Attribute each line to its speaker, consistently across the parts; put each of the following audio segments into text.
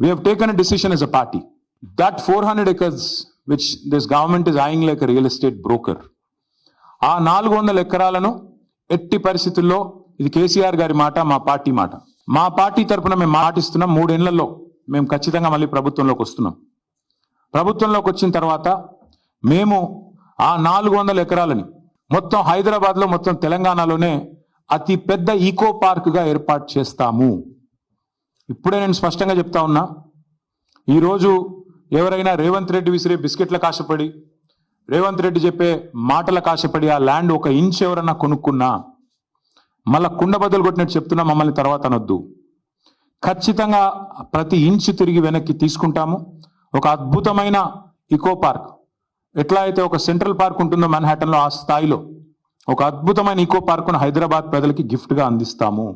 Speaker 1: We have taken a decision as a party. That 400 acres, which this government is eyeing like a real estate broker, ఆ నాలుగు వందల ఎకరాలను ఎట్టి పరిస్థితుల్లో ఇది కేసీఆర్ గారి మాట మా పార్టీ మాట. మా పార్టీ తరపున మేము మాటిస్తున్నాం. మూడేళ్ళలో మేము ఖచ్చితంగా మళ్ళీ ప్రభుత్వంలోకి వస్తున్నాం. ప్రభుత్వంలోకి వచ్చిన తర్వాత మేము ఆ నాలుగు వందల ఎకరాలని మొత్తం హైదరాబాద్లో మొత్తం తెలంగాణలోనే అతి పెద్ద ఈకో పార్క్గా ఏర్పాటు చేస్తాము. ఇప్పుడే నేను స్పష్టంగా చెప్తా ఉన్నా ఈరోజు ఎవరైనా రేవంత్ రెడ్డి విసిరే బిస్కెట్ల కాశపడి రేవంత్ రెడ్డి చెప్పే మాటల కాశపడి ఆ ల్యాండ్ ఒక ఇంచ్ ఎవరన్నా కొనుక్కున్నా మళ్ళా కుండ బదులు కొట్టినట్టు చెప్తున్నా మమ్మల్ని తర్వాత అనొద్దు. ఖచ్చితంగా ప్రతి ఇంచ్ తిరిగి వెనక్కి తీసుకుంటాము. ఒక అద్భుతమైన ఇకో పార్క్ ఎట్లా అయితే ఒక సెంట్రల్ పార్క్ ఉంటుందో మెన్హాటన్లో ఆ స్థాయిలో ఒక అద్భుతమైన ఈకో పార్కును హైదరాబాద్ ప్రజలకి గిఫ్ట్గా అందిస్తాము.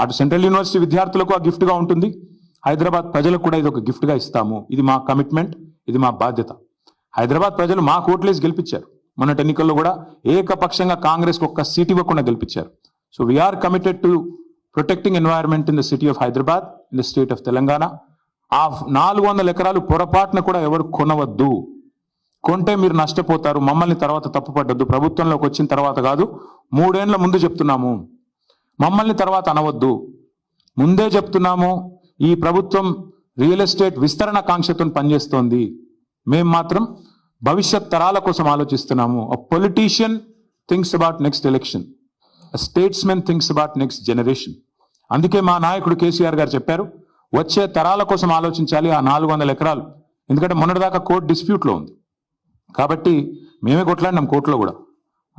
Speaker 1: అటు సెంట్రల్ యూనివర్సిటీ విద్యార్థులకు ఆ గిఫ్ట్గా ఉంటుంది. హైదరాబాద్ ప్రజలకు కూడా ఇది ఒక గిఫ్ట్గా ఇస్తాము. ఇది మా కమిట్మెంట్ ఇది మా బాధ్యత. హైదరాబాద్ ప్రజలు మా కోట్లేసి గెలిపించారు. మొన్నటి ఎన్నికల్లో కూడా ఏకపక్షంగా కాంగ్రెస్ ఒక్క సీట్ ఇవ్వకుండా గెలిపించారు. So we are committed to protecting environment in the city of Hyderabad in the state of Telangana. ఆ నాలుగు వందల ఎకరాలు పొరపాటున కూడా ఎవరు కొనవద్దు. కొంటే మీరు నష్టపోతారు. మమ్మల్ని తర్వాత తప్పుపడ్డద్దు ప్రభుత్వంలోకి వచ్చిన తర్వాత కాదు మూడేళ్ళ ముందు చెప్తున్నాము. మమ్మల్ని తర్వాత అనవద్దు. ముందే చెప్తున్నాము ఈ ప్రభుత్వం రియల్ ఎస్టేట్ విస్తరణ కాంక్షతో పనిచేస్తోంది. మేం మాత్రం భవిష్యత్ తరాల కోసం ఆలోచిస్తున్నాము. A politician thinks about next election statesmen thinks about next generation అందుకే మా నాయకుడు కేసీఆర్ గారు చెప్పారు వచ్చే తరాల కోసం ఆలోచించాలి ఆ నాలుగు వందల ఎకరాలు. ఎందుకంటే మొన్నటిదాకా కోర్టు డిస్ప్యూట్లో ఉంది. కాబట్టి మేమే కొట్లాడినాం కోర్టులో కూడా.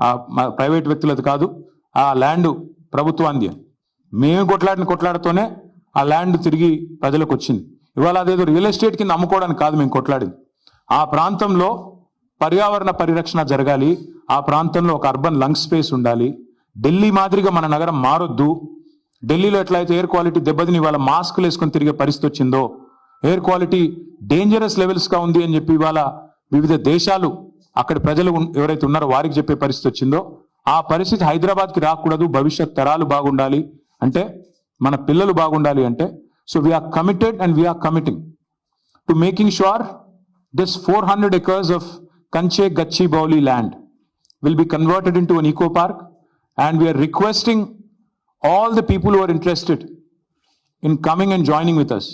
Speaker 1: ఆ మా ప్రైవేట్ వ్యక్తులది కాదు ఆ ల్యాండ్ ప్రభుత్వాంది మేము కొట్లాడిన కొట్లాడుతూనే ఆ ల్యాండ్ తిరిగి ప్రజలకు వచ్చింది ఇవాళ అదేదో రియల్ ఎస్టేట్ కింద అమ్ముకోవడానికి కాదు మేము కొట్లాడింది. ఆ ప్రాంతంలో పర్యావరణ పరిరక్షణ జరగాలి ఆ ప్రాంతంలో ఒక అర్బన్ లంగ్ స్పేస్ ఉండాలి ఢిల్లీ మాదిరిగా మన నగరం మారొద్దు ఢిల్లీలో ఎట్లయితే ఎయిర్ క్వాలిటీ దెబ్బతిని ఇవాళ మాస్కులు వేసుకొని తిరిగే పరిస్థితి వచ్చిందో ఎయిర్ క్వాలిటీ డేంజరస్ లెవెల్స్గా ఉంది అని చెప్పి ఇవాళ వివిధ దేశాలు అక్కడి ప్రజలు ఎవరైతే ఉన్నారో వారికి చెప్పే పరిస్థితి వచ్చిందో ఆ పరిస్థితి హైదరాబాద్కి రాకూడదు. భవిష్యత్ తరాలు బాగుండాలి అంటే మన పిల్లలు బాగుండాలి అంటే so we are committed and we are committing to making sure this four hundred acres of Kanche Gachibowli land will be converted into an eco park and we are requesting all the people who are interested in coming and joining with us